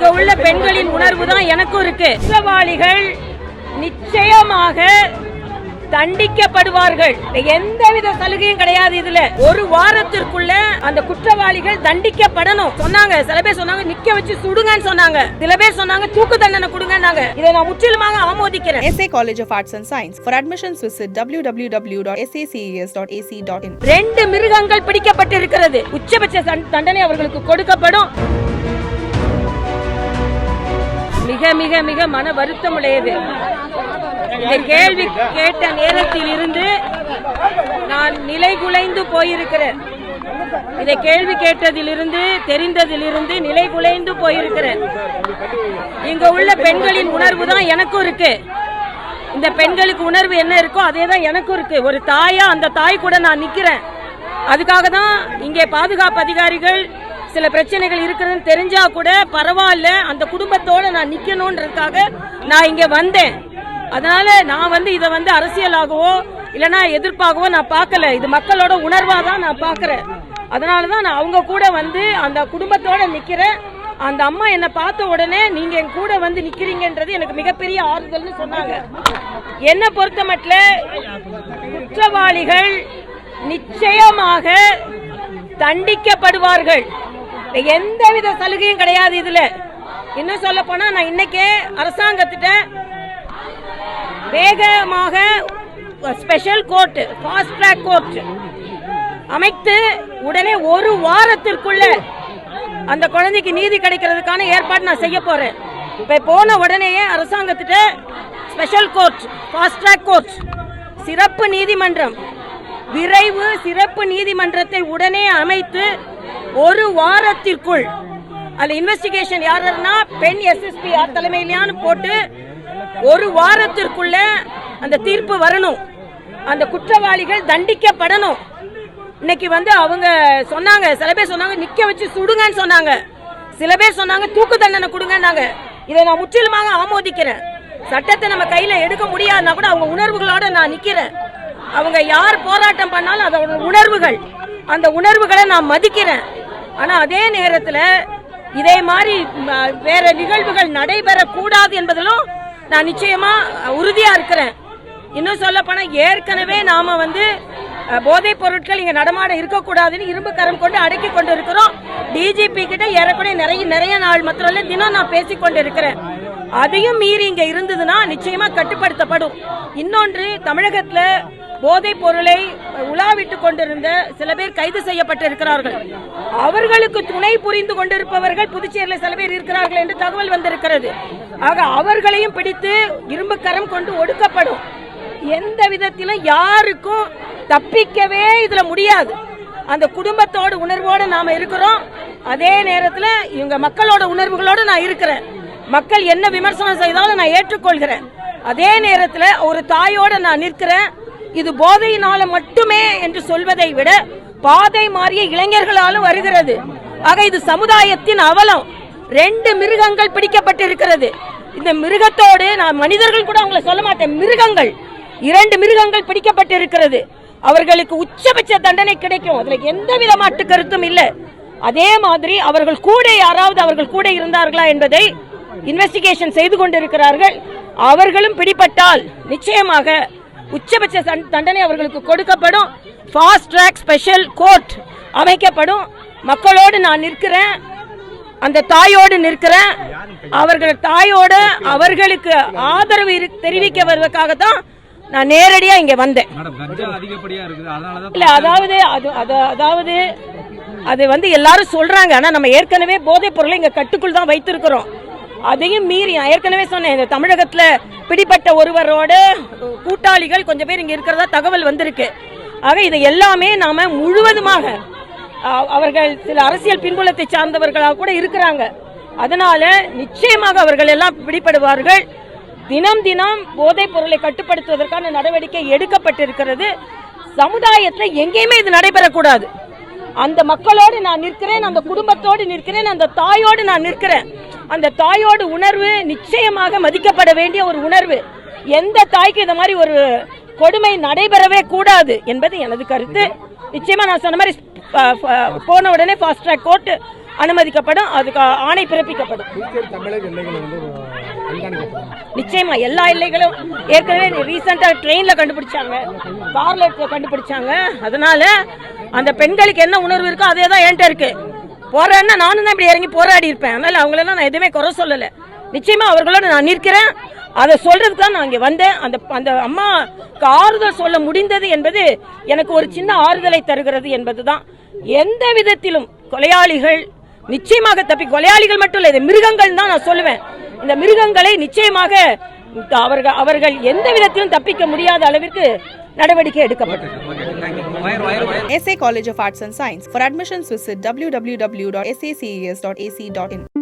இங்க உள்ள பெண்களின் உணர்வு தான் எனக்கும் இருக்கு. குற்றவாளிகள் நிச்சயமாக தண்டிக்கப்படுவார்கள். எந்தவித சலுகையும் கிடையாது இதுல. ஒரு வாரத்திற்குள்ள அந்த குற்றவாளிகள் தண்டிக்கப்படணும். சொன்னாங்க. சில பேர் சொன்னாங்க நிக்க வச்சு சுடுங்கன்னு சொன்னாங்க. சில பேர் சொன்னாங்க தூக்கு தண்டனை கொடுங்கன்னாங்க. இதை நான் முற்றிலுமாக ஆமோதிக்கிறேன் SA College of Arts and Science. For admissions, visit www.saces.ac.in. ரெண்டு மிருகங்கள் பிடிக்கப்பட்டிருக்கிறது. உச்சபட்ச தண்- தண்டனை அவர்களுக்கு கொடுக்கப்படும். மிக மிக மிக மன வருத்தம் உடையது இந்த கேள்வி கேட்ட நேரத்தில் இருந்து நான் நிலைகுலைந்து போயிருக்கிறேன். இதை கேள்வி கேட்டதிலிருந்து தெரிந்ததிலிருந்து நிலை குலைந்து போயிருக்கிறேன். இங்க உள்ள பெண்களின் உணர்வு தான் எனக்கும் இருக்கு. இந்த பெண்களுக்கு உணர்வு என்ன இருக்கோ அதே தான் எனக்கும் இருக்கு. ஒரு தாயா அந்த தாய் கூட நான் நிக்கிறேன். அதுக்காக தான் இங்கே பாதுகாப்பு அதிகாரிகள் சில பிரச்சனைகள் இருக்குதுன்னு தெரிஞ்சா கூட பரவாயில்ல அந்த குடும்பத்தோட நான் நிக்கணும்ன்றதுக்காக நான் இங்க வந்தேன். அதனால நான் வந்து இதை வந்து அரசியலாகவோ இல்லைன்னா எதிர்ப்பாகவோ நான் பார்க்கல. இது மக்களோட உணர்வா தான் நான் பார்க்குறேன். அதனால தான் நான் அவங்க கூட வந்து அந்த குடும்பத்தோட நிக்கிறேன். அந்த அம்மா என்னை பார்த்த உடனே நீங்க என் கூட வந்து நிக்கிறீங்கன்றது எனக்கு மிகப்பெரிய ஆறுதல்னு சொன்னாங்க. என்னை பொறுத்த மட்டும் குற்றவாளிகள் நிச்சயமாக தண்டிக்கப்படுவார்கள். எந்தவித சலுகையும் கிடையாது இதுல. இன்னும் சொல்ல போனா நான் இன்னைக்கே அரசாங்கத்திட்ட வேகமாக special court fast track court அமைத்து உடனே ஒரு வாரத்திற்குள்ள அந்த குழந்தைக்கு நீதி கிடைக்கிறதுக்கான ஏற்பாடு நான் செய்ய போறேன். இப்ப போன உடனேயே அரசாங்கத்திட்ட special court fast track court சிறப்பு நீதிமன்றம் விரைவு சிறப்பு நீதிமன்றத்தை உடனே அமைத்து ஒரு வாரத்திற்குள். அந்த இன்வெஸ்டிகேஷன் யாருன்னா பெண் எஸ்எஸ்பி யார் தலைமையிலான்னு போட்டு ஒரு வாரத்திற்குள்ள அந்த தீர்ப்பு வரணும். அந்த குற்றவாளிகள் தண்டிக்கப்படணும். இன்னைக்கு வந்து அவங்க சொன்னாங்க சில பேர் சொன்னாங்க நிக்க வச்சு சுடுங்கன்னு சொன்னாங்க. சில பேர் சொன்னாங்க தூக்கு தண்டனை கொடுங்கன்னாங்க. இதை நான் முற்றிலுமாக ஆமோதிக்கிறேன். சட்டத்தை நம்ம கையில எடுக்க முடியாதுன்னா கூட அவங்க உணர்வுகளோட நான் நிக்கிறேன். அவங்க யார் போராட்டம் பண்ணாலும் அதோட உணர்வுகள் அந்த உணர்வுகளை நான் மதிக்கிறேன். ஆனா அதே நேரத்துல இதே மாதிரி வேற நிகழ்வுகள் நடைபெறக்கூடாது என்பதிலும் நான் நிச்சயமா உறுதியா இருக்கிறேன். இன்னும் சொல்ல போனா ஏற்கனவே நாம வந்து போதை போதைப் பொருட்கள் இங்க நடமாட இருக்கக்கூடாதுன்னு இரும்பு கரம் கொண்டு அடக்கி கொண்டு இருக்கிறோம் டிஜிபி கிட்ட ஏறக்குறைய நிறைய நிறைய நாள் மாத்திரம் இல்ல தினம் நான் பேசிக் கொண்டு இருக்கிறேன் அதையும் மீறி இங்க இருந்ததுன்னா நிச்சயமா கட்டுப்படுத்தப்படும். இன்னொன்று தமிழகத்துல போதைப் பொருளை உலாவிட்டுக் கொண்டிருந்த சில பேர் கைது செய்யப்பட்டிருக்கிறார்கள். அவர்களுக்கு துணை புரிந்து கொண்டிருப்பவர்கள் புதுச்சேரியில் சில பேர் இருக்கிறார்கள் என்று தகவல் வந்திருக்கிறது. ஆக அவர்களையும் பிடித்து இரும்பு கரம் கொண்டு ஒடுக்கப்படும். எந்த விதத்திலும் யாருக்கும் தப்பிக்கவே இதுல முடியாது. அந்த குடும்பத்தோட உணர்வோடு நாம இருக்கிறோம். அதே நேரத்தில் இவங்க மக்களோட உணர்வுகளோட நான் இருக்கிறேன். மக்கள் என்ன விமர்சனம் செய்தாலும் நான் ஏற்றுக்கொள்கிறேன். அதே நேரத்தில் ஒரு தாயோட நான் நிற்கிறேன். இது போதையினால மட்டுமே என்று சொல்வதை விட பாதை மாறிய இளைஞர்களாலும் வருகிறது. ஆக இது சமுதாயத்தின் அவலம். ரெண்டு மிருகங்கள் பிடிக்கப்பட்டிருக்கிறது. இந்த மிருகத்தோடு நான் மனிதர்கள் கூட அவங்கள சொல்ல மாட்டேன். மிருகங்கள். இரண்டு மிருகங்கள் பிடிக்கப்பட்டிருக்கிறது. அவர்களுக்கு உச்சபட்ச தண்டனை கிடைக்கும். அதுல எந்த வித கருத்தும் இல்லை. அதே மாதிரி அவர்கள் கூட யாராவது அவர்கள் கூட இருந்தார்களா என்பதை இன்வெஸ்டிகேஷன் செய்து கொண்டிருக்கிறார்கள். அவர்களும் பிடிபட்டால் நிச்சயமாக உச்சபட்ச தண்- தண்டனை அவர்களுக்கு கொடுக்கப்படும். ஃபாஸ்ட் ட்ராக் ஸ்பெஷல் கோர்ட் அமைக்கப்படும். மக்களோடு நான் நிற்கிறேன். அந்த தாயோடு நிற்கிறேன். அவர்கள் தாயோட அவர்களுக்கு ஆதரவு தெரிவிக்க வருவதற்காக தான் நான் நேரடியா இங்க வந்தேன். இல்ல அதாவது அது அது- அதாவது அது வந்து எல்லாரும் சொல்றாங்க. ஆனா நம்ம ஏற்கனவே போதைப் பொருளை இங்க கட்டுக்குள் தான் வைத்திருக்கிறோம். அதையும் மீறி நான் ஏற்கனவே சொன்னேன். இந்த தமிழகத்துல பிடிப்பட்ட ஒருவரோட கூட்டாளிகள் கொஞ்சம் பேர் இங்கே இருக்கிறதா தகவல் வந்திருக்கு. ஆக இதை எல்லாமே நாம முழுவதுமாக அவர்கள் சில அரசியல் பின்புலத்தை சார்ந்தவர்களாக கூட இருக்கிறாங்க. அதனால நிச்சயமாக அவர்கள் எல்லாம் பிடிபடுவார்கள். தினம் தினம் போதைப் பொருளை கட்டுப்படுத்துவதற்கான நடவடிக்கை எடுக்கப்பட்டிருக்கிறது. சமுதாயத்தில் எங்கேயுமே இது நடைபெறக்கூடாது. அந்த மக்களோடு நான் நிற்கிறேன் அந்த குடும்பத்தோடு நிற்கிறேன் அந்த தாயோடு நான் நிற்கிறேன். அந்த தாயோடு உணர்வு நிச்சயமாக மதிக்கப்பட வேண்டிய ஒரு உணர்வு. எந்த தாய்க்கு இந்த மாதிரி ஒரு கொடுமை நடைபெறவே கூடாது என்பது எனது கருத்து. நிச்சயமா நான் சொன்ன மாதிரி போன உடனே ஃபாஸ்ட் ட்ராக் கோர்ட் அனுமதிக்கப்படும் அதுக்கு ஆணை பிறப்பிக்கப்படும். நிச்சயமா எல்லா எல்லைகளும் ஏற்கனவே ரீசெண்டா ட்ரெயின்ல கண்டுபிடிச்சாங்க. கார்ல கண்டுபிடிச்சாங்க. அதனால அந்த பெண்களுக்கு என்ன உணர்வு இருக்கோ அதே தான் என்கிட்ட இருக்கு. போறேன்னா நானும் தான் இப்படி இறங்கி போராடி இருப்பேன். அதனால அவங்களெல்லாம் நான் எதுவுமே குறை சொல்லல. நிச்சயமா அவர்களோட நான் நிற்கிறேன். அதை சொல்றதுக்கு தான் நான் இங்கே வந்தேன். அந்த அந்த அம்மாக்கு ஆறுதல் சொல்ல முடிந்தது என்பது எனக்கு ஒரு சின்ன ஆறுதலை தருகிறது என்பதுதான். எந்த விதத்திலும் கொலையாளிகள் நிச்சயமாக தப்பி கொலையாளிகள் மட்டும் இல்லை இது மிருகங்கள் தான் நான் சொல்லுவேன். இந்த மிருகங்களை நிச்சயமாக அவர்கள் அவர்கள் எந்த விதத்திலும் தப்பிக்க முடியாத அளவிற்கு நடவடிக்கை எடுக்கப்படும் wire wire wire SA College of Arts and Science. For admissions, visit www.sacas.ac.in.